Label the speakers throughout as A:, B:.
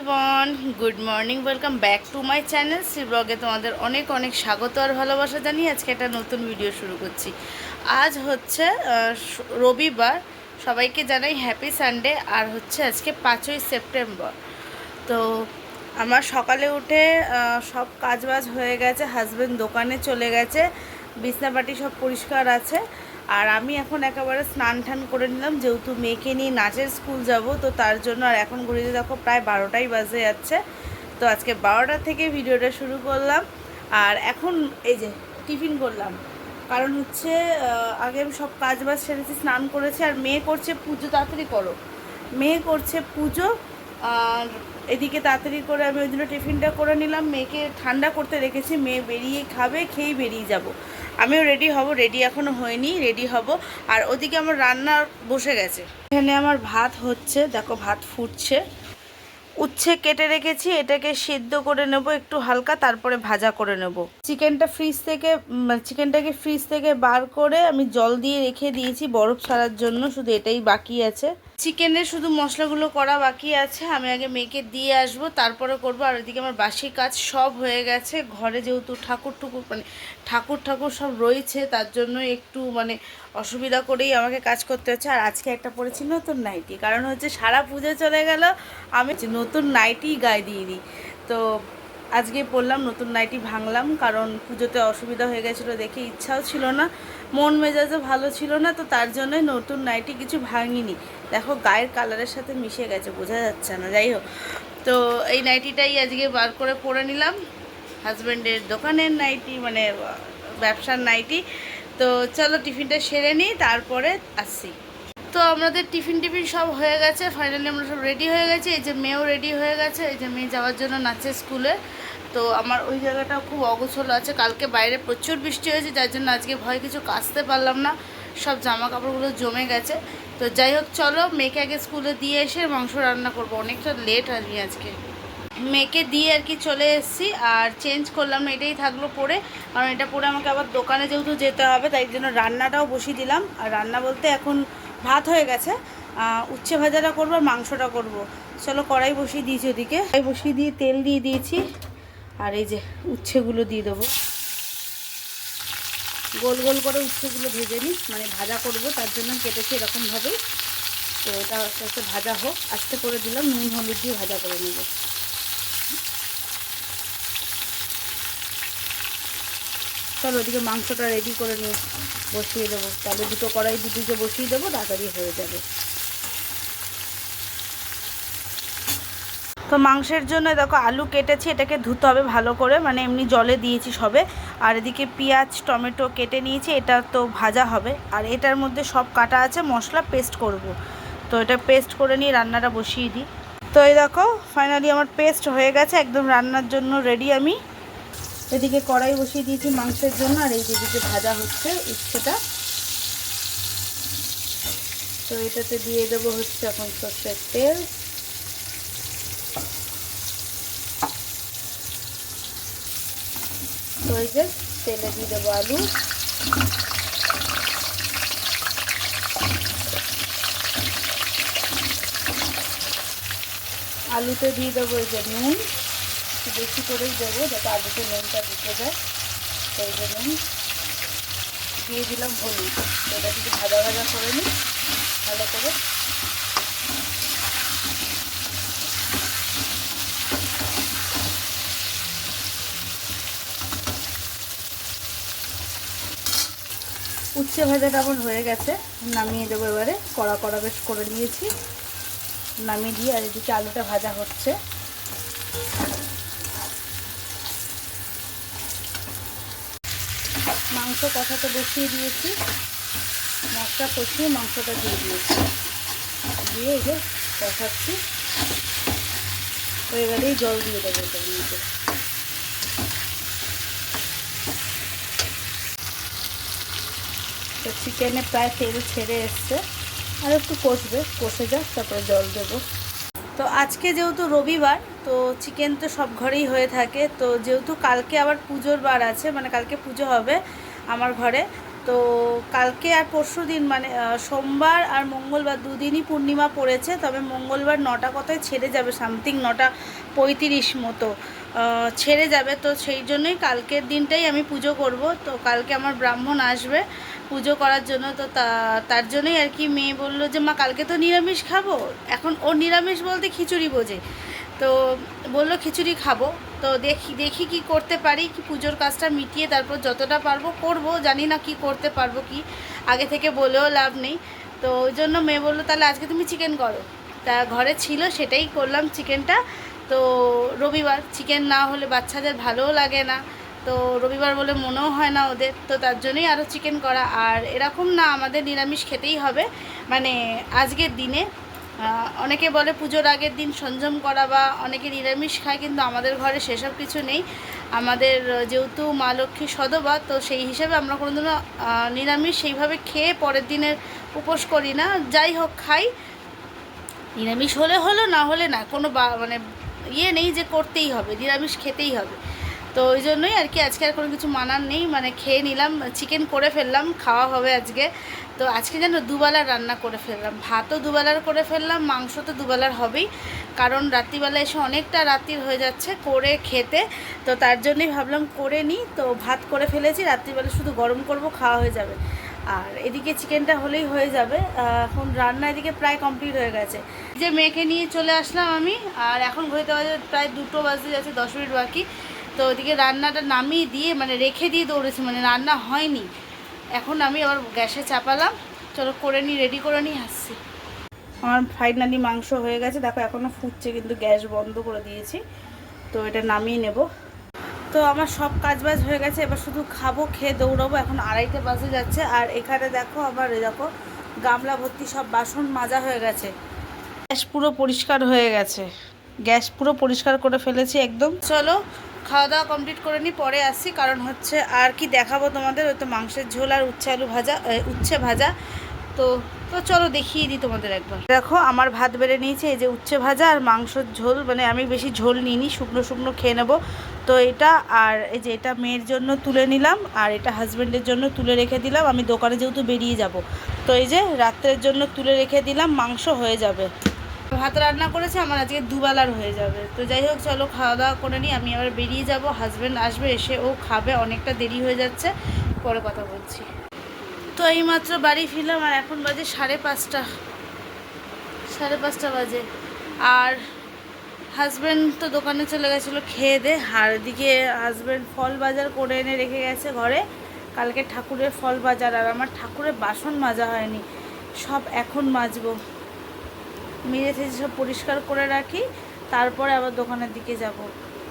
A: Everyone good morning welcome back to my channel Shri ব্লগে তোমাদের অনেক অনেক স্বাগত আর ভালোবাসা জানিয়ে আজকে একটা নতুন ভিডিও শুরু করছি। আজ হচ্ছে রবিবার। সবাইকে জানাই হ্যাপি সানডে আর হচ্ছে আজকে পাঁচই সেপ্টেম্বর তো আমার সকালে উঠে সব কাজবাজ হয়ে গেছে হাজব্যান্ড দোকানে চলে গেছে বিছনাপাটি সব পরিষ্কার আছে। আর আমি এখন একেবারে স্নান টান করে নিলাম, যেহেতু মেয়েকে নিয়ে নাচের স্কুল যাব, তো তার জন্য আর এখন ঘুরিতে দেখো প্রায় বারোটাই বাজে যাচ্ছে। তো আজকে বারোটা থেকে ভিডিওটা শুরু করলাম। আর এখন এই যে টিফিন করলাম। কারণ হচ্ছে আগে আমি সব কাজ বাজ সেরেছি স্নান করেছি, আর মেয়ে করছে পুজো, তাড়াতাড়ি করো। মেয়ে করছে পুজো, আর এদিকে তাড়াতাড়ি করে আমি ওই জন্য টিফিনটা করে নিলাম। মেয়েকে ঠান্ডা করতে রেখেছি, মেয়ে বেরিয়ে খাবে, খেয়েই বেরিয়ে যাব। আমিও রেডি হব রেডি এখনও হয়নি রেডি হব। আর ওদিকে আমার রান্না বসে গেছে। এখানে আমার ভাত হচ্ছে, দেখো ভাত ফুটছে। উচ্ছে কেটে রেখেছি, এটাকে সিদ্ধ করে নেব একটু হালকা, তারপরে ভাজা করে নেব। চিকেনটা ফ্রিজ থেকে চিকেনটাকে ফ্রিজ থেকে বার করে আমি জল দিয়ে রেখে দিয়েছি বরফ ছাড়ার জন্য, শুধু এটাই বাকি আছে। চিকেনের শুধু মশলাগুলো করা বাকি আছে, আমি আগে মেয়েকে দিয়ে আসব, তারপরে করব। আর ওইদিকে আমার বাসি কাজ সব হয়ে গেছে, ঘরে যেহেতু ঠাকুর ঠুকুর মানে ঠাকুর ঠাকুর সব রয়েছে, তার জন্য একটু মানে অসুবিধা করেই আমাকে কাজ করতে হচ্ছে। আর আজকে একটা পড়েছি নতুন নাইটি, কারণ হচ্ছে সারা পুজো চলে গেল, আমি নতুন নাইটি গায়ে দিয়ে দিই। তো আজকে পরলাম নতুন নাইটি ভাঙলাম, কারণ পুজোতে অসুবিধা হয়ে গেছিল দেখে ইচ্ছাও ছিল না, মন মেজাজও ভালো ছিল না, তো তার জন্যই নতুন নাইটি কিছু ভাঙিনি। দেখো, গায়ের কালারের সাথে মিশে গেছে, বোঝা যাচ্ছে না, যাই হোক। তো এই নাইটিটাই আজকে বার করে পরে নিলাম। হাজব্যান্ডের দোকানের নাইটি মানে ব্যবসার নাইটি তো চলো, টিফিনটা সেরে নিই, তারপরে আসছি। তো আমাদের টিফিন টিফিন সব হয়ে গেছে ফাইনালি আমরা সব রেডি হয়ে গেছে। এই যে মেয়েও রেডি হয়ে গেছে, এই যে মেয়ে যাওয়ার জন্য নাচে স্কুলে তো আমার ওই জায়গাটা খুব অগোছলো আছে। কালকে বাইরে প্রচুর বৃষ্টি হয়েছে, যার জন্য আজকে ভয় কিছু কাচতে পারলাম না। সব জামা কাপড়গুলো জমে গেছে। তো যাই হোক, চলো মেয়েকে আগে স্কুলে দিয়ে এসে মাংস রান্না করব। অনেকটা লেট আমি আজকে। মেয়েকে দিয়ে আর কি চলে এসেছি, আর চেঞ্জ করলাম এটাই থাকল পরে। কারণ এটা পরে আমাকে আবার দোকানে যেহেতু যেতে হবে, তাই জন্য রান্নাটাও বসিয়ে দিলাম। আর রান্না বলতে এখন ভাত হয়ে গেছে। উচ্ছে ভাজাটা করব আর মাংসটা করব। চলো কড়াই বসিয়ে দিয়েছি ওদিকে। কড়াই বসিয়ে দিয়ে তেল দিয়ে দিয়েছি। আর এই যে উচ্ছেগুলো দিয়ে দেবো। গোল গোল করে উচ্ছেগুলো ভেজে নিই মানে ভাজা করব, তার জন্য কেটেছি এরকমভাবেই। তো এটা আস্তে আস্তে ভাজা হোক, আস্তে করে দিলাম, নুন, হলুদ দিয়ে ভাজা করে নেব। চলো ওদিকে মাংসটা রেডি করে নিয়ে বসিয়ে দেবো। তাহলে দুটো কড়াই দুদিকে বসিয়ে দেবো, তাড়াতাড়ি হয়ে যাবে। তো মাংসের জন্য দেখো, আলু কেটেছি, এটাকে ধুতে হবে ভালো করে। মানে এমনি জলে দিয়েছি সবে। আর এদিকে পেঁয়াজ, টমেটো কেটে নিয়েছি, এটা তো ভাজা হবে। আর এটার মধ্যে সব কাটা আছে, মশলা পেস্ট করব। তো এটা পেস্ট করে নিয়ে রান্নাটা বসিয়ে দিই। তো এই দেখো ফাইনালি আমার পেস্ট হয়ে গেছে, একদম রান্নার জন্য রেডি আমি। এদিকে কড়াই বসিয়ে দিয়েছি মাংসের জন্য, আর এই দিকে ভাজা হচ্ছে ইচ্ছেটা তো এটাতে দিয়ে দেবো হচ্ছে এখন সর্ষের তেল। তো এই যে তেলে দিয়ে দেবো আলু। আলুতে দিয়ে দেবো এই যে নুন, একটু বেশি করেই দেবো, যাতে আলুতে নুনটা ঢুকে যায়। সেই জন্য দিয়ে দিলাম হলুদ। এটা কিছু ভাজা ভাজা করে নিই, ভালো করে। উচ্ছে ভাজাটা আমার হয়ে গেছে, নামিয়ে দেবো এবারে। কড়া কড়া বেশ করে নিয়েছি। নামিয়ে দিয়ে আর এদিকে আলুটা ভাজা হচ্ছে। মাংস কষাতে বসিয়ে দিয়েছি। মশলা কষিয়ে মাংসটা দিয়ে দিয়েছি। দিয়ে এই যে কষাচ্ছি এবারেই জল দিয়ে দেবো এটার মধ্যে। চিকেনে প্রায় তেল ছেড়ে এসছে। আর একটু কষবে, কষে যাক, তারপরে জল দেবো। তো আজকে যেহেতু রবিবার, তো চিকেন তো সব ঘরেই হয়ে থাকে। তো যেহেতু কালকে আবার পুজোর বার আছে মানে কালকে পুজো হবে আমার ঘরে, তো কালকে আর পরশু দিন মানে সোমবার আর মঙ্গলবার দুদিনই পূর্ণিমা পড়েছে। তবে মঙ্গলবার নটা কথায় ছেড়ে যাবে, সামথিং নটা পঁয়ত্রিশ মতো ছেড়ে যাবে। তো সেই জন্যই কালকের দিনটাই আমি পুজো করব। তো কালকে আমার ব্রাহ্মণ আসবে। পুজো করার জন্য, তো তার জন্যই আর কি মেয়ে বলল যে, মা, কালকে তো নিরামিষ খাব। এখন ও নিরামিষ বলতে খিচুড়ি বোঝে। তো বলল, খিচুড়ি খাব। তো দেখি দেখি কি করতে পারি, কি পুজোর কাজটা মিটিয়ে তারপর যতটা পারব করব, জানি না কি করতে পারব কি। আগে থেকে বলেও লাভ নেই। তো ওই জন্য মেয়ে বলল, তাহলে আজকে তুমি চিকেন করো। তা ঘরে ছিল, সেটাই করলাম চিকেনটা। তো রবিবার, চিকেন না হলে বাচ্চাদের ভালোও লাগে না। তো রবিবার বলে মনেও হয় না ওদের, তো তার জন্যই আরও চিকেন করা। আর এরকম না, আমাদের নিরামিষ খেতেই হবে। মানে আজকের দিনে অনেকে বলে পুজোর আগের দিন সঞ্জম করা বা অনেকে নিরামিষ খায়, কিন্তু আমাদের ঘরে সেসব কিছু নেই। আমাদের যেহেতু মা লক্ষ্মী সদবা, তো সেই হিসাবে আমরা কোনোদিনও নিরামিষ সেইভাবে খেয়ে পরের দিনের উপোস করি না। যাই হোক, খাই। নিরামিষ হলে হলো, না হলে না, কোনো মানে ইয়ে নেই যে করতেই হবে, নিরামিষ খেতেই হবে। তো ওই জন্যই আর কি আজকে আর কোনো কিছু মানার নেই। মানে খেয়ে নিলাম চিকেন করে ফেললাম, খাওয়া হবে আজকে। তো আজকে যেন দুবেলা রান্না করে ফেললাম। ভাতও দুবেলার করে ফেললাম মাংস তো দুবেলার হবেই। কারণ রাত্রিবেলা এসে অনেকটা রাত্রির হয়ে যাচ্ছে করে খেতে। তো তার জন্যই ভাবলাম করে নিই। তো ভাত করে ফেলেছি, রাত্রিবেলা শুধু গরম করব, খাওয়া হয়ে যাবে। আর এদিকে চিকেনটা হলেই হয়ে যাবে। এখন রান্না এদিকে প্রায় কমপ্লিট হয়ে গেছে। যে মেয়েকে নিয়ে চলে আসলাম আমি। আর এখন ঘড়িতে বাজে প্রায় দুটো বাজতে যাচ্ছে, দশ মিনিট বাকি। তো ওদিকে রান্নাটা নামিয়ে দিয়ে মানে রেখে দিয়ে দৌড়েছি মানে রান্না হয়নি। এখন আমি আবার গ্যাসে চাপালাম। চলো করে নিই রেডি করে নিই আসছি আমার ফাইনালি মাংস হয়ে গেছে। দেখো এখনও ফুটছে, কিন্তু গ্যাস বন্ধ করে দিয়েছি। তো এটা নামিয়ে নেব। তো আমার সব কাজ বাজ হয়ে গেছে। এবার শুধু খাব, খেয়ে দৌড়াবো। এখন আড়াইটে বাজে যাচ্ছে। আর এখানে দেখো আবার দেখো, গামলা ভর্তি সব বাসন মাজা হয়ে গেছে। গ্যাস পুরো পরিষ্কার হয়ে গেছে। গ্যাস পুরো পরিষ্কার করে ফেলেছি একদম। চলো খাওয়া দাওয়া কমপ্লিট করে নিই পরে আসছি। কারণ হচ্ছে আর কি দেখাবো তোমাদের, ওই তো মাংসের ঝোল আর উচ্ছে আলু ভাজা উচ্ছে ভাজা। তো তো চলো দেখিয়ে দিই তোমাদের একবার। দেখো, আমার ভাত বেড়ে নিয়েছে, এই যে উচ্ছে ভাজা আর মাংসর ঝোল মানে আমি বেশি ঝোল নিইনি, শুকনো শুকনো খেয়ে নেব। তো এটা, আর এই যে এটা মেয়ের জন্য তুলে নিলাম, আর এটা হাজব্যান্ডের জন্য তুলে রেখে দিলাম। আমি দোকানে যেহেতু বেরিয়ে যাব, তো এই যে রাত্রের জন্য তুলে রেখে দিলাম, মাংস হয়ে যাবে। ভাত রান্না করেছে, আমার আজকে দুবেলার হয়ে যাবে। তো যাই হোক, চলো খাওয়া দাওয়া করে নিই, আমি আবার বেরিয়ে যাব হাজব্যান্ড আসবে, এসে ও খাবে, অনেকটা দেরি হয়ে যাচ্ছে, পরে কথা বলছি। তো এইমাত্র বাড়ি ফিরলাম, আর এখন বাজে সাড়ে পাঁচটা সাড়ে পাঁচটা বাজে। আর হাজব্যান্ড তো দোকানে চলে গেছিল খেয়ে দে, আর এদিকে হাজব্যান্ড ফল বাজার করে এনে রেখে গেছে ঘরে। কালকে ঠাকুরের ফল বাজার, আর আমার ঠাকুরের বাসন মাজা হয়নি, সব এখন মাজবো। মেরে থেকে সব পরিষ্কার করে রাখি। তারপরে আবার দোকানের দিকে যাব।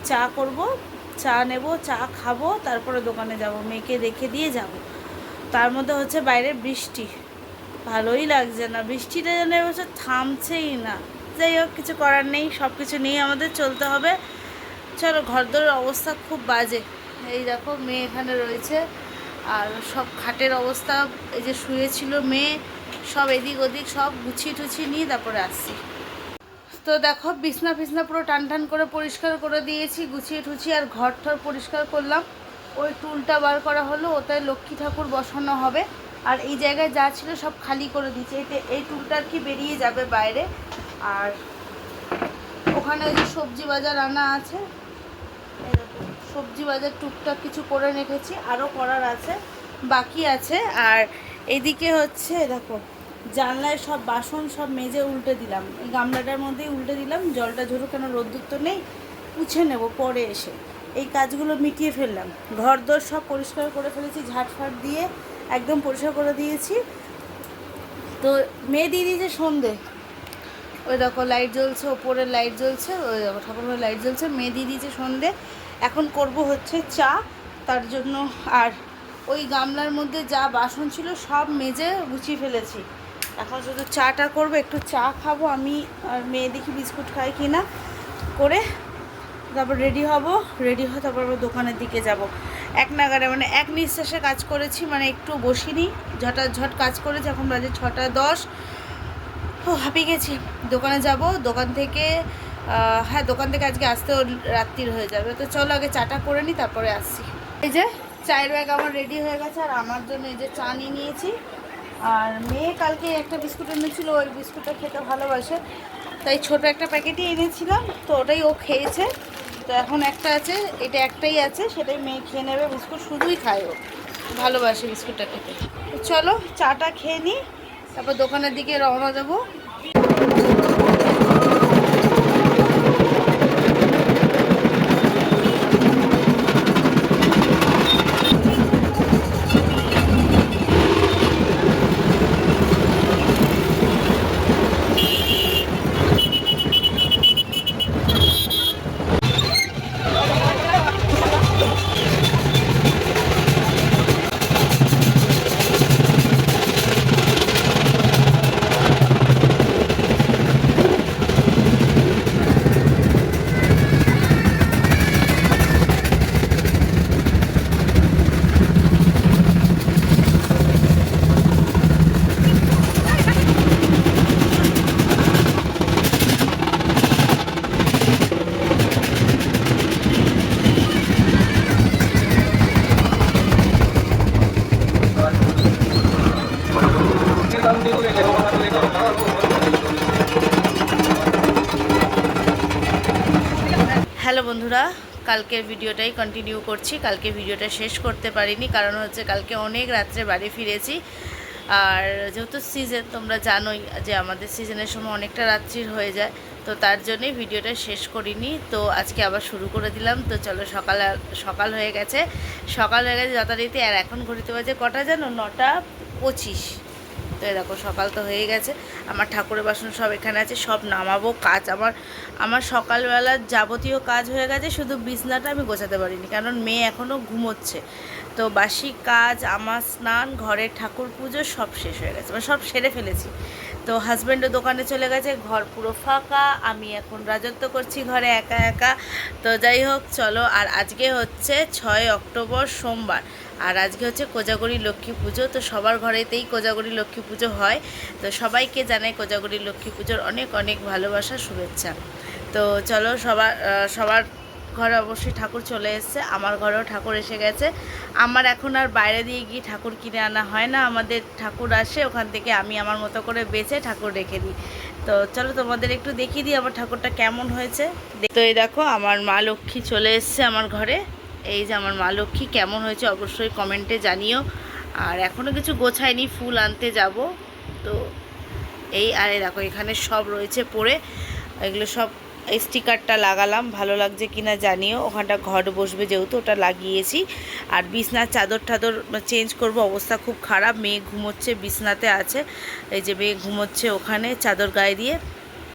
A: চা করব, চা নেব, চা খাব, তারপরে দোকানে যাব। মেয়েকে রেখে দিয়ে যাব। তার মধ্যে হচ্ছে বাইরে বৃষ্টি। ভালোই লাগছে না। বৃষ্টিটা যেন এবছর থামছেই না। যাই হোক, কিছু করার নেই সব কিছু নিয়ে আমাদের চলতে হবে। চলো, ঘরদোরের অবস্থা খুব বাজে। এই দেখো, মেয়ে এখানে রয়েছে। আর সব খাটের অবস্থা, এই যে শুয়েছিল মেয়ে সব এদিক ওদিক সব গুছিয়ে টুছিয়ে নিয়ে তারপরে আসছি। তো দেখো, বিছনা ফিছনা পুরো টান টান করে পরিষ্কার করে দিয়েছি, গুছিয়ে টুছিয়ে আর ঘর ঠর পরিষ্কার করলাম। ওই টুলটা বার করা হলো, ওটায় লক্ষ্মী ঠাকুর বসানো হবে। আর এই জায়গায় যা ছিল সব খালি করে দিয়েছি, এতে এই টুলটা আর কি বেরিয়ে যাবে বাইরে। আর ওখানে ওই যে সবজি বাজার আনা আছে, সবজি বাজার টুকটাক কিছু করে রেখেছি, আরও করার আছে, বাকি আছে। আর এদিকে হচ্ছে, দেখো জানলায় সব বাসন সব মেজে উল্টে দিলাম। এই গামলাটার মধ্যেই উল্টে দিলাম, জলটা ঝরু কেন রোদ্দুর তো নেই মুছে নেব পরে এসে। এই কাজগুলো মিটিয়ে ফেললাম। ঘর দোর সব পরিষ্কার করে ফেলেছি, ঝাঁটফাট দিয়ে একদম পরিষ্কার করে দিয়েছি। তো মেয়ে দিয়ে দিয়েছে সন্ধে। ওই দেখো লাইট জ্বলছে, ওপরে লাইট জ্বলছে, ওই দেখো ঠাকুরের লাইট জ্বলছে, মেয়ে দিয়ে দিয়েছে সন্ধে। এখন করব হচ্ছে চা, তার জন্য আর ওই গামলার মধ্যে যা বাসন ছিল সব মেজে গুছিয়ে ফেলেছি। এখন শুধু চাটা করব, একটু চা খাব আমি আর মেয়ে দেখি বিস্কুট খাই কি না করে তারপর রেডি হব রেডি হয়ে তারপর আবার দোকানের দিকে যাব। এক নাগারে মানে এক নিঃশ্বাসে কাজ করেছি মানে একটু বসিনি, ঝটাঝট কাজ করেছি, এখন বাজে ছটা দশ। ও হাঁপিয়ে গেছি। দোকানে যাব, দোকান থেকে হ্যাঁ দোকান থেকে আজকে আসতেও রাত্রির হয়ে যাবে। তো চলো আগে চাটা করে নিই তারপরে আসছি। এই যে, চায়ের ব্যাগ আমার রেডি হয়ে গেছে, আর আমার জন্য এই যে চা নিয়ে নিয়েছি। আর মেয়ে কালকে একটা বিস্কুট এনেছিল, ওই বিস্কুটটা খেতে ভালোবাসে। তাই ছোট একটা প্যাকেটই এনেছিলাম, তো ওটাই ও খেয়েছে। তো এখন একটা আছে, এটা একটাই আছে, সেটাই মেয়ে খেয়ে নেবে, বিস্কুট শুধুই খায় ও। ভালোবাসে বিস্কুটটা খেতে। চলো, চাটা খেয়ে নিই তারপর দোকানের দিকে রওনা দেবো। বন্ধুরা, কালকের ভিডিওটাই কন্টিনিউ করছি। কালকে ভিডিওটা শেষ করতে পারিনি, কারণ হচ্ছে কালকে অনেক রাত্রে বাড়ি ফিরেছি। আর যেহেতু সিজন তোমরা জানোই যে আমাদের সিজনের সময় অনেকটা রাত্রির হয়ে যায়, তো তার জন্যই ভিডিওটা শেষ করিনি। তো আজকে আবার শুরু করে দিলাম। তো চলো, সকাল সকাল হয়ে গেছে। সকাল হয়ে গেছে যথারীতি, আর এখন ঘড়িতে বাজে কটা জানো? নটা পঁচিশ। তো এ দেখো, সকাল তো হয়ে গেছে। আমার ঠাকুরের বাসন সব এখানে আছে, সব নামাবো কাজ। আমার আমার সকালবেলার যাবতীয় কাজ হয়ে গেছে, শুধু বিছনাটা আমি গোছাতে পারিনি, কারণ মেয়ে এখনও ঘুমোচ্ছে। তো বাসি কাজ, আমার স্নান, ঘরের ঠাকুর পুজো সব শেষ হয়ে গেছে। মানে সব সেরে ফেলেছি। তো হাজব্যান্ডও দোকানে চলে গেছে, ঘর পুরো ফাঁকা, আমি এখন রাজত্ব করছি ঘরে একা একা। তো যাই হোক, চলো, আর আজকে হচ্ছে ছয় অক্টোবর সোমবার। আর আজকে হচ্ছে কোজাগরি লক্ষ্মী পুজো, তো সবার ঘরেতেই কোজাগরি লক্ষ্মী পুজো হয়। তো সবাইকে জানাই কোজাগরি লক্ষ্মী পুজোর অনেক অনেক ভালোবাসা, শুভেচ্ছা। তো চলো, সবার সবার ঘরে অবশ্যই ঠাকুর চলে এসেছে। আমার ঘরেও ঠাকুর এসে গেছে। আমার এখন আর বাইরে দিয়ে গিয়ে ঠাকুর কিনে আনা হয় না। আমাদের ঠাকুর আসে, ওখান থেকে আমি আমার মতো করে বেছে ঠাকুর রেখে দিই। তো চলো তোমাদের একটু দেখিয়ে দিই আমার ঠাকুরটা কেমন হয়েছে। তো এই দেখো, আমার মা লক্ষ্মী চলে এসছে আমার ঘরে। এই যে আমার মা লক্ষ্মী কেমন হয়েছে অবশ্যই কমেন্টে জানিও। আর এখনও কিছু গোছায়নি ফুল আনতে যাব। তো এই আরে দেখো, এখানে সব রয়েছে পড়ে। এগুলো সব স্টিকারটা লাগালাম, ভালো লাগছে কিনা জানিও। ওখানটা ঘর বসবে যেহেতু, ওটা লাগিয়েছি। আর বিছনার চাদর টাদর চেঞ্জ করব, অবস্থা খুব খারাপ, মেয়ে ঘুমোচ্ছে, বিছনাতে আছে। এই যে মেয়ে ঘুমোচ্ছে ওখানে চাদর গায়ে দিয়ে।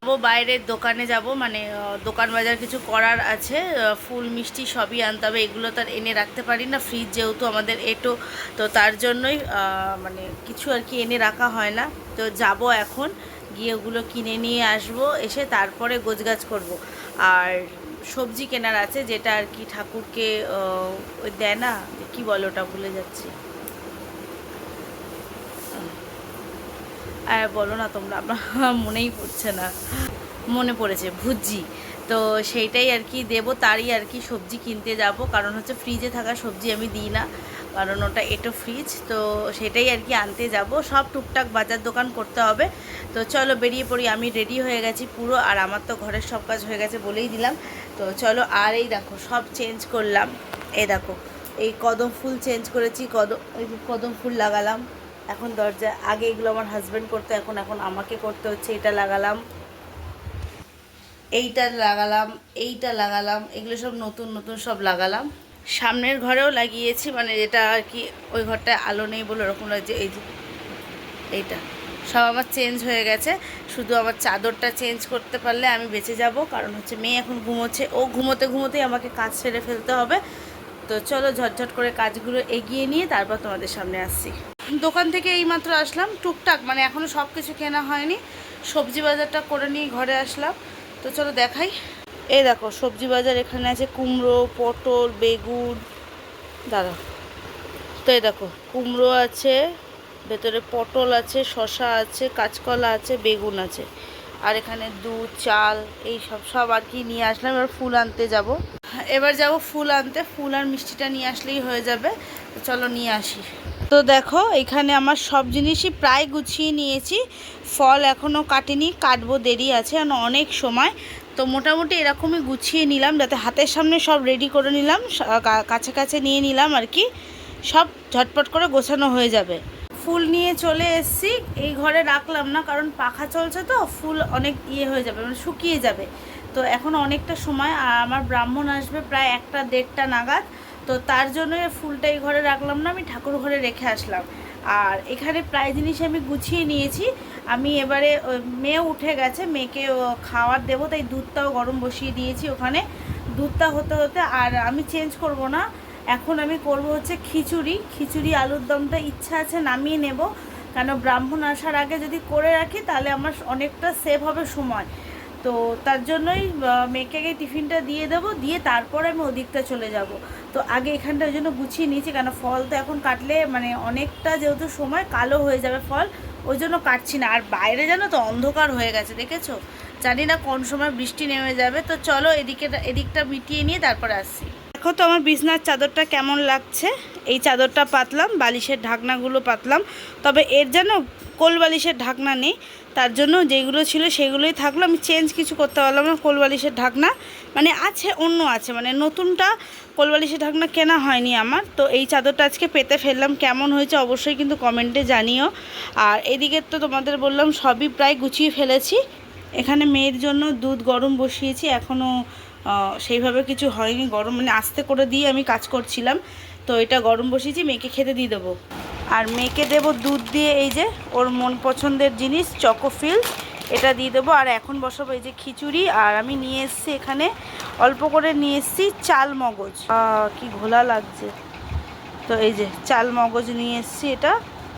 A: যাব বাইরের দোকানে যাব মানে দোকান বাজার কিছু করার আছে ফুল, মিষ্টি সবই আনতে হবে, এগুলো তো আর এনে রাখতে পারি না ফ্রিজ যেহেতু আমাদের এটো, তো তার জন্যই মানে কিছু আর কি এনে রাখা হয় না। তো যাব এখন গিয়ে ওগুলো কিনে নিয়ে আসব, এসে তারপরে গোছগাছ করব। আর সবজি কেনার আছে, যেটা আর কি ঠাকুরকে দেয় না, কি বলে ওটা ভুলে যাচ্ছি। আর বলো না তোমরা, আমার মনেই পড়ছে না। মনে পড়েছে, ভুজি। তো সেইটাই আর কি দেবো, তারই আর কি সবজি কিনতে যাব, কারণ হচ্ছে ফ্রিজে থাকা সবজি আমি দিই না। কারণ ওটা এটো ফ্রিজ তো সেটাই আর কি আনতে যাব। সব টুকটাক বাজার দোকান করতে হবে। তো চলো বেরিয়ে পড়ি, আমি রেডি হয়ে গেছি পুরো, আর আমার তো ঘরের সব কাজ হয়ে গেছে বলেই দিলাম। তো চলো, আর এই দেখো, সব চেঞ্জ করলাম। এই দেখো, এই কদম ফুল চেঞ্জ করেছি কদম কদম ফুল লাগালাম। এখন দরজা, আগে এগুলো আমার হাজব্যান্ড করতো, এখন এখন আমাকে করতে হচ্ছে, এটা লাগালাম। এইটা লাগালাম এইটা লাগালাম, এগুলো সব নতুন নতুন সব লাগালাম। সামনের ঘরেও লাগিয়েছি মানে যেটা আর কি ওই ঘরটায় আলো নেই বলে ওরকম লাগছে, এই যে এইটা। সব আমার চেঞ্জ হয়ে গেছে, শুধু আমার চাদরটা চেঞ্জ করতে পারলে আমি বেঁচে যাব, কারণ হচ্ছে মেয়ে এখন ঘুমোচ্ছে, ও ঘুমোতে ঘুমোতেই আমাকে কাজ সেরে ফেলতে হবে। তো চলো ঝটঝট করে কাজগুলো এগিয়ে নিয়ে তারপর তোমাদের সামনে আসছি। দোকান থেকে এইমাত্র আসলাম, টুকটাক মানে এখনও সব কিছু কেনা হয়নি। সবজি বাজারটা করে নিয়ে ঘরে আসলাম। তো চলো দেখাই। এই দেখো, সবজি বাজার এখানে আছে, কুমড়ো, পটল, বেগুন, দাদা। তো এই দেখো, কুমড়ো আছে, ভেতরে পটল আছে, শসা আছে, কাঁচকলা আছে, বেগুন আছে। আর এখানে দুধ, চাল, এই সব সব আর কি নিয়ে আসলাম, এবার ফুল আনতে যাব। এবার যাব ফুল আনতে, ফুল আর মিষ্টিটা নিয়ে আসলেই হয়ে যাবে। চলো নিয়ে আসি। তো দেখো, এখানে আমার সব জিনিসই প্রায় গুছিয়ে নিয়েছি। ফল এখনও কাটিনি, কাটবো দেরি আছে অনেক সময় তো মোটামুটি এরকমই গুছিয়ে নিলাম, যাতে হাতের সামনে সব রেডি করে নিলাম কাছে কাছে নিয়ে নিলাম আর কি। সব ঝটপট করে গোছানো হয়ে যাবে। ফুল নিয়ে চলে এসেছি, এই ঘরে রাখলাম না, কারণ পাখা চলছে তো, ফুল অনেক ইয়ে হয়ে যাবে মানে শুকিয়ে যাবে। তো এখন অনেকটা সময় আর আমার ব্রাহ্মণ আসবে প্রায় একটা দেড়টা নাগাদ, তো তার জন্য ফুলটা এই ঘরে রাখলাম না, আমি ঠাকুর ঘরে রেখে আসলাম। আর এখানে প্রায় জিনিস আমি গুছিয়ে নিয়েছি। আমি এবারে মেয়ে উঠে গেছে, মেয়েকে খাবার দেবো, তাই দুধটাও গরম বসিয়ে দিয়েছি ওখানে। দুধটা হতে হতে আর আমি চেঞ্জ করব না। এখন আমি করব হচ্ছে খিচুড়ি। খিচুড়ি, আলুর দমটা ইচ্ছা আছে নামিয়ে নেব। কেন ব্রাহ্মণ আসার আগে যদি করে রাখি, তাহলে আমার অনেকটা সেভ হবে সময়। তো তার জন্যই মেয়েকে আগে টিফিনটা দিয়ে দেবো, দিয়ে তারপরে আমি ওদিকটা চলে যাব। তো আগে এখানটা ওই জন্য গুছিয়ে নিয়েছি, কেন ফল তো এখন কাটলে মানে অনেকটা যেহেতু সময়, কালো হয়ে যাবে ফল, ওই জন্য কাটছি না। আর বাইরে জানো তো অন্ধকার হয়ে গেছে, দেখেছ? জানি না কোন সময় বৃষ্টি নেমে যাবে। তো চলো এদিকে, এদিকটা মিটিয়ে নিয়ে তারপরে আসছি। দেখো তো আমার বিছনার চাদরটা কেমন লাগছে? এই চাদরটা পাতলাম, বালিশের ঢাকনাগুলো পাতলাম। তবে এর যেন কোল বালিশের ঢাকনা নেই তার জন্য যেগুলো ছিল সেগুলোই থাকল। আমি চেঞ্জ কিছু করতে পারলাম না, কোলবালিশের ঢাকনা। মানে আছে, অন্য আছে। মানে নতুনটা কোলবালিশের ঢাকনা কেনা হয়নি আমার। তো এই চাদরটা আজকে পেতে ফেললাম। কেমন হয়েছে অবশ্যই কিন্তু কমেন্টে জানিও। আর এদিকে তো তোমাদের বললাম, সবই প্রায় গুছিয়ে ফেলেছি। এখানে মেয়ের জন্য দুধ গরম বসিয়েছি। এখনও সেইভাবে কিছু হয়নি। গরম মানে আস্তে করে দিয়ে আমি কাজ করছিলাম। তো এটা গরম বসিয়েছি, মেয়েকে খেতে দিয়ে দেবো। আর মেয়েকে দেবো দুধ দিয়ে এই যে ওর মন পছন্দের জিনিস চকোফিল এটা দিয়ে দেবো। আর এখন বসাবো এই যে খিচুড়ি, আর আমি নিয়ে এসেছি এখানে, অল্প করে নিয়ে এসেছি চাল মগজ। কি ঘোলা লাগছে। তো এই যে চাল মগজ নিয়ে এসেছি এটা।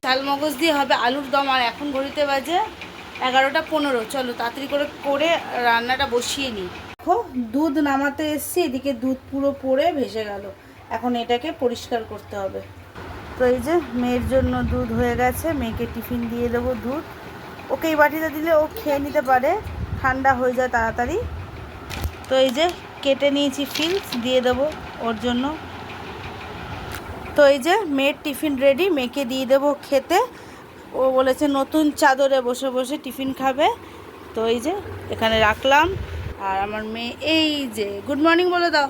A: চাল মগজ দিয়ে হবে আলুর দম, আর এখন ঘড়িতে বাজে এগারোটা পনেরো। চলো তাড়াতাড়ি করে করে রান্নাটা বসিয়ে নিই। দেখো, দুধ নামাতে এসছি, এদিকে দুধ পুরো পড়ে ভেসে গেল। এখন এটাকে পরিষ্কার করতে হবে। তো এই যে মেয়ের জন্য দুধ হয়ে গেছে, মেয়েকে টিফিন দিয়ে দেবো দুধ। ওকে এই বাটিতে দিলে ও খেয়ে নিতে পারে, ঠান্ডা হয়ে যায় তাড়াতাড়ি। তো এই যে কেটে নিয়েছি ফিলস, দিয়ে দেবো ওর জন্য। তো এই যে মেয়ের টিফিন রেডি, মেয়েকে দিয়ে দেবো খেতে। ও বলেছে, নতুন চাদরে বসে বসে টিফিন খাবে। তো এই যে এখানে রাখলাম। আর আমার মেয়ে, এই যে, গুড মর্নিং বলে দাও।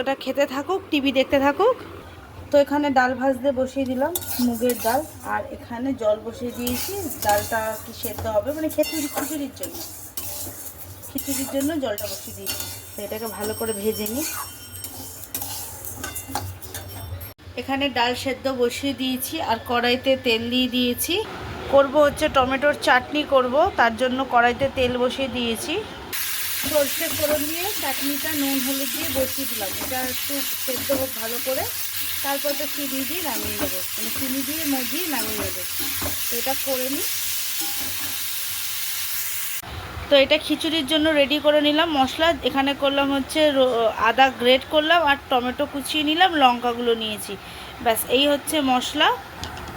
A: ওটা খেতে থাকুক, টিভি দেখতে থাকুক। তো এখানে ডাল ভাজতে বসিয়ে দিলাম, মুগের ডাল। আর এখানে জল বসিয়ে দিয়েছি, ডালটা কি সেদ্ধ হবে? মানে খিচুড়ি, খিচুড়ির জন্য। খিচুড়ির জন্য জলটা বসিয়ে দিয়েছি। তো এটাকে ভালো করে ভেজে নিই। এখানে ডাল সেদ্ধ বসিয়ে দিয়েছি, আর কড়াইতে তেল দিয়ে দিয়েছি। করব হচ্ছে টমেটোর চাটনি করব, তার জন্য কড়াইতে তেল বসিয়ে দিয়েছি। সর্ষে ফোড়ন দিয়ে চাটনিটা নুন, হলুদ দিয়ে বসিয়ে দিলাম। এটা একটু সেদ্ধ হোক ভালো করে। তারপর তো চিনি দিয়ে নামিয়ে নেব। মানে চিনি দিয়ে মজিয়ে নামিয়ে নেব। তো এটা করে নিই। তো এটা খিচুড়ির জন্য রেডি করে নিলাম মশলা। এখানে করলাম হচ্ছে আদা গ্রেট করলাম আর টমেটো কুচিয়ে নিলাম, লঙ্কাগুলো নিয়েছি। ব্যাস, এই হচ্ছে মশলা।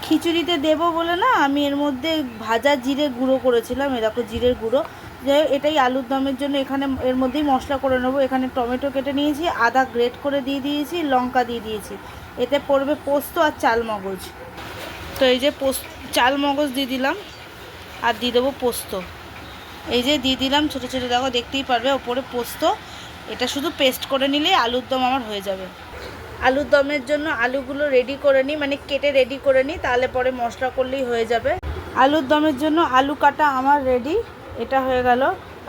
A: খিচুড়িতে দেবো বলে না, আমি এর মধ্যে ভাজা জিরে গুঁড়ো করেছিলাম। এরকম জিরের গুঁড়ো। হোক, এটাই আলুর দমের জন্য এখানে এর মধ্যেই মশলা করে নেব। এখানে টমেটো কেটে নিয়েছি আদা গ্রেট করে দিয়ে দিয়েছি লঙ্কা দিয়ে দিয়েছি। এতে পড়বে পোস্ত আর চাল মগজ তো এই যে পোস্ত চাল মগজ দিয়ে দিলাম আর দিয়ে দেবো পোস্ত। এই যে দিয়ে দিলাম ছোটো ছোটো দেখো দেখতেই পারবে ওপরে পোস্ত। এটা শুধু পেস্ট করে নিলেই আলুর দম আমার হয়ে যাবে। আলুর দমের জন্য আলুগুলো রেডি করে নিই মানে কেটে রেডি করে নিই তাহলে পরে মশলা করলেই হয়ে যাবে। আলুর দমের জন্য আলু কাটা আমার রেডি এটা হয়ে গেল।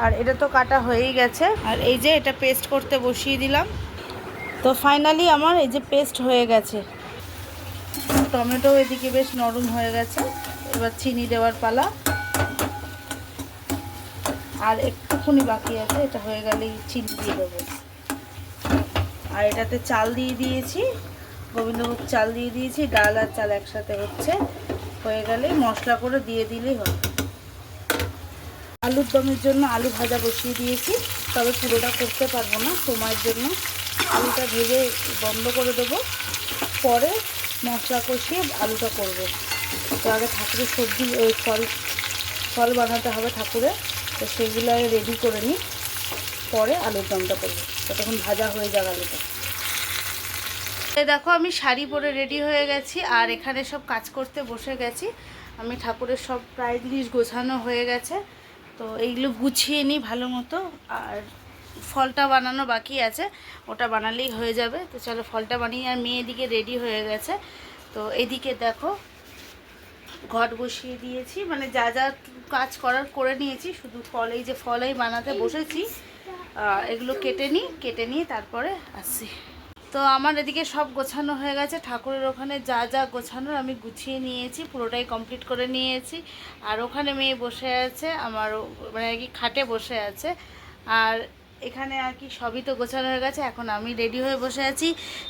A: আর এটা তো কাটা হয়েই গেছে। আর এই যে এটা পেস্ট করতে বসিয়ে দিলাম। তো ফাইনালি আমার এই যে পেস্ট হয়ে গেছে। টমেটো এদিকে বেশ নরম হয়ে গেছে। এবার চিনি দেওয়ার পালা। আর একটুখানি বাকি আছে এটা হয়ে গেলেই চিনি দিয়ে দেবো। আর এটাতে চাল দিয়ে দিয়েছি। গোবিন্দভোগ চাল দিয়ে দিয়েছি। ডাল আর চাল একসাথে হচ্ছে। হয়ে গেলেই মশলা করে দিয়ে দিলেই হবে। আলুর দমের জন্য আলু ভাজা বসিয়ে দিয়েছি। তবে পুরোটা করতে পারব না, সময়ের জন্য। আলুটা ভেজে বন্ধ করে দেবো। পরে মশলা কষিয়ে আলুটা করব। তো আগে ঠাকুরের সবজি ওই ফল ফল বানাতে হবে ঠাকুরের। তো সেগুলো রেডি করে নিই। পরে আলুর দমটা করব। ততক্ষণ ভাজা হয়ে যাবে আলুটা। দেখো, আমি শাড়ি পরে রেডি হয়ে গেছি। আর এখানে সব কাজ করতে বসে গেছি। আমি ঠাকুরের সব প্রায় জিনিস গোছানো হয়ে গেছে। তো এইগুলো গুছিয়ে নিই ভালো মতো, আর ফলটা বানানো বাকি আছে, ওটা বানালেই হয়ে যাবে। তো চলো ফলটা বানিয়ে, আর মেয়ে এদিকে রেডি হয়ে গেছে। তো এদিকে দেখো, ঘট বসিয়ে দিয়েছি মানে যা যা কাজ করার করে নিয়েছি, শুধু ফল, এই যে ফলেই বানাতে বসেছি। এগুলো কেটে নিই, কেটে নিয়ে তারপরে আসছি। তো আমার এদিকে সব গোছানো হয়ে গেছে। ঠাকুরের ওখানে যা যা গোছানোর আমি গুছিয়ে নিয়েছি, পুরোটাই কমপ্লিট করে নিয়েছি। আর ওখানে মেয়ে বসে আছে, আমার মানে আর কি খাটে বসে আছে। আর এখানে আর কি সবই তো গোছানো হয়ে গেছে, এখন আমি রেডি হয়ে বসে আছি।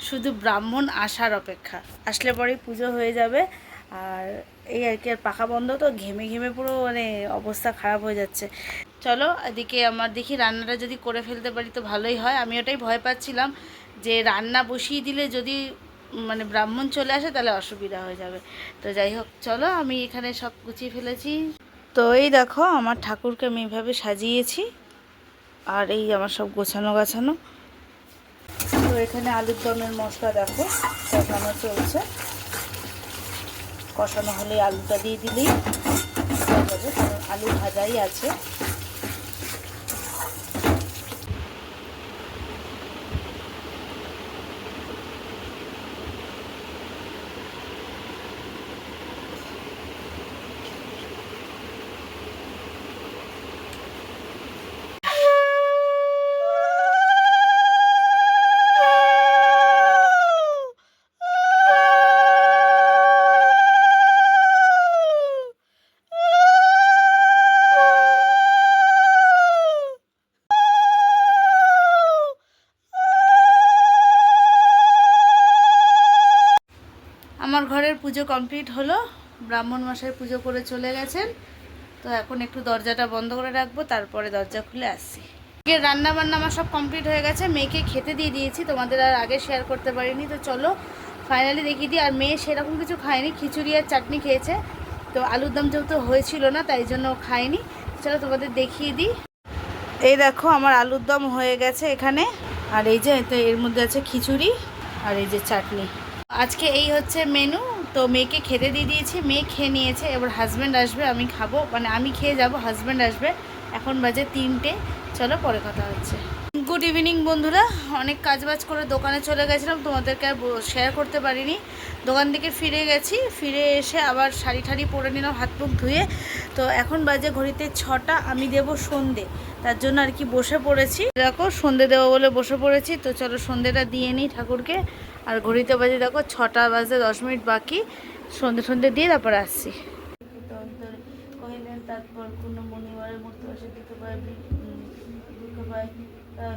A: শুধু ব্রাহ্মণ আসার অপেক্ষা। আসলে পরেই পুজো হয়ে যাবে। আর এই আর কি, আর পাখা বন্ধ তো, ঘেমে ঘেমে পুরো মানে অবস্থা খারাপ হয়ে যাচ্ছে। চলো, এদিকে আমার দেখি রান্নাটা যদি করে ফেলতে পারি তো ভালোই হয়। আমি ওটাই ভয় পাচ্ছিলাম। যে রান্না বসিয়ে দিলে যদি মানে ব্রাহ্মণ চলে আসে তাহলে অসুবিধা হয়ে যাবে। তো যাই হোক, চলো আমি এখানে সব গুছিয়ে ফেলেছি। তো এই দেখো, আমার ঠাকুরকে আমি এইভাবে সাজিয়েছি, আর এই আমার সব গোছানো গাছানো। তো এখানে আলুর দমের মশলা দেখো, কষানো চলছে। কষানো হলে আলুটা দিয়ে দিলেই আলু ভাজাই আছে। ঘরের পুজো কমপ্লিট হলো। ব্রাহ্মণ মশাই পুজো করে চলে গেছেন। তো এখন একটু দরজাটা বন্ধ করে রাখব, তারপরে দরজা খুলে আসছি। রান্না বান্না আমার সব কমপ্লিট হয়ে গেছে। মেয়েকে খেতে দিয়ে দিয়েছি, তোমাদের আর আগে শেয়ার করতে পারিনি। তো চলো ফাইনালি দেখিয়ে দিই আর মেয়ে সেরকম কিছু খায়নি, খিচুড়ি আর চাটনি খেয়েছে। তো আলুর দম যেহেতু হয়েছিল না, তাই জন্য খায়নি। চলো তোমাদের দেখিয়ে দিই এই দেখো, আমার আলুর দম হয়ে গেছে এখানে। আর এই যে এর মধ্যে আছে খিচুড়ি আর এই যে চাটনি। আজকে এই হচ্ছে মেনু তো মেয়েকে খেতে দিয়ে দিয়েছি। মেয়ে খেয়ে নিয়েছে, এবার হাজব্যান্ড আসবে, আমি খাব। মানে আমি খেয়ে যাব হাজব্যান্ড আসবে। এখন বাজে তিনটে। চলো, পরে কথা হচ্ছে। গুড ইভিনিং বন্ধুরা। অনেক কাজবাজ করে দোকানে চলে গেছিলাম, তোমাদেরকে আর শেয়ার করতে পারিনি। দোকান থেকে ফিরে গেছি, ফিরে এসে আবার শাড়ি ঠাড়ি পরে নিলাম, হাত মুখ ধুয়ে। তো এখন বাজে ঘড়িতে ছটা, আমি দেব সন্ধে। তার জন্য আর কি বসে পড়েছি। দেখো, সন্ধে দেবো বলে বসে পড়েছি। তো চলো, সন্ধেটা দিয়ে নিই ঠাকুরকে। আর ঘড়িতে বাজে দেখো ছটা বাজে দশ মিনিট বাকি। সন্ধে সন্ধে দিয়ে তারপর আসছি কহিলেন তারপর কোনো মনিবারের মূর্তি বসে দিতে পারে দুঃখ পায়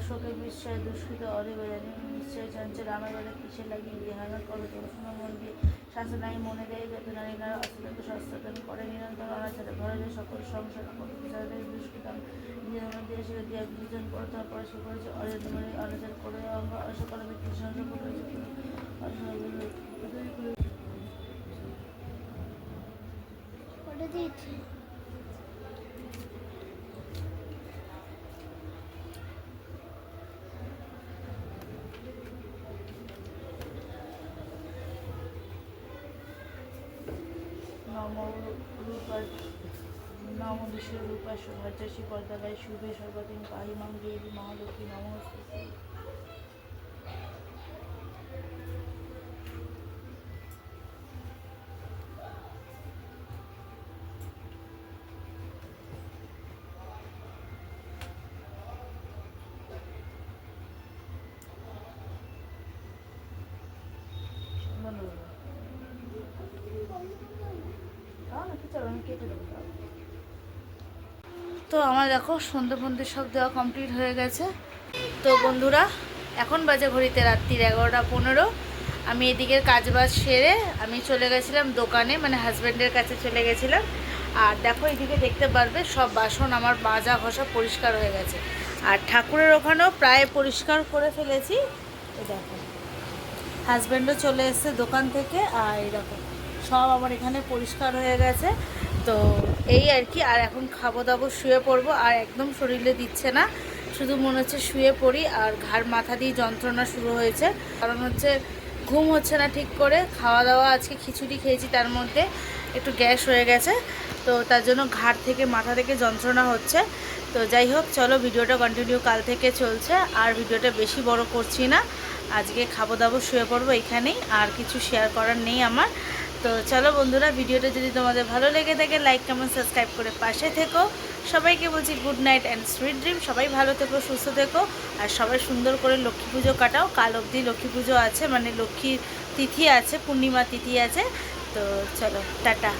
A: শোকে বিস্ময় দুষ্কৃত অরে বেদানি নিশ্চয় চঞ্চল আমার বেলা কিসে লাগিয়ে বিহার করে দর্শন মন দিয়ে শাসনাই মনে দেয় যত নারী নারী অস্ত্রত সস্ত্রতন করে, নিরন্তর অনাচারে ঘরে সকল সংসার বিচারের দুষ্কৃতম নিজের মধ্যে এসে দিয়া বিজন করতে পরে সে করেছে অনাচার করে অঙ্গ অসকল করেছে
B: ওটা দিয়েছি।
A: নম রূপা নম বিশ্ব রূপা শোভাচাষী পর্দাবায় শুভে সর্বদিন পাহিমাম দেবী মহালক্ষ্মী নমস্তে তো আমার দেখো সন্ধে সব দেওয়া কমপ্লিট হয়ে গেছে। তো বন্ধুরা, এখন বাজে ঘড়িতে রাত্রির এগারোটা পনেরো। আমি এদিকের কাজবাজ সেরে আমি চলে গেছিলাম দোকানে মানে হাজব্যান্ডের কাছে চলে গেছিলাম। আর দেখো এদিকে দেখতে পারবে, সব বাসন আমার মাজা ঘষা পরিষ্কার হয়ে গেছে। আর ঠাকুরের ওখানেও প্রায় পরিষ্কার করে ফেলেছি। দেখো হাজব্যান্ডও চলে এসেছে দোকান থেকে, আর এই দেখো সব আমার এখানে পরিষ্কার হয়ে গেছে। তো এই আর কি, আর এখন খাব দাবো শুয়ে পড়ব, আর একদম শরীরে দিচ্ছে না। শুধু মনে হচ্ছে শুয়ে পড়ি, আর ঘাড় মাথা দিয়ে যন্ত্রণা শুরু হয়েছে। কারণ হচ্ছে ঘুম হচ্ছে না ঠিক করে খাওয়া দাওয়া আজকে খিচুড়ি খেয়েছি তার মধ্যে, একটু গ্যাস হয়ে গেছে। তো তার জন্য ঘাড় থেকে, মাথা থেকে যন্ত্রণা হচ্ছে। তো যাই হোক, চলো ভিডিওটা কন্টিনিউ কাল থেকে চলছে। আর ভিডিওটা বেশি বড় করছি না। আজকে খাব দাবো শুয়ে পড়ব এখানেই, আর কিছু শেয়ার করার নেই আমার। তো চলো বন্ধুরা, ভিডিওটা যদি তোমাদের ভালো লেগে থাকে লাইক কমেন্ট সাবস্ক্রাইব করে পাশে থেকো। সবাইকে বলছি good night and sweet dream সবাই ভালো থেকো, সুস্থ থেকো। আর সবাই সুন্দর করে লক্ষ্মী পুজো কাটাও। কাল অবধি লক্ষ্মী পুজো আছে মানে লক্ষ্মীর তিথি আছে পূর্ণিমা তিথি আছে। তো চলো, টাটা।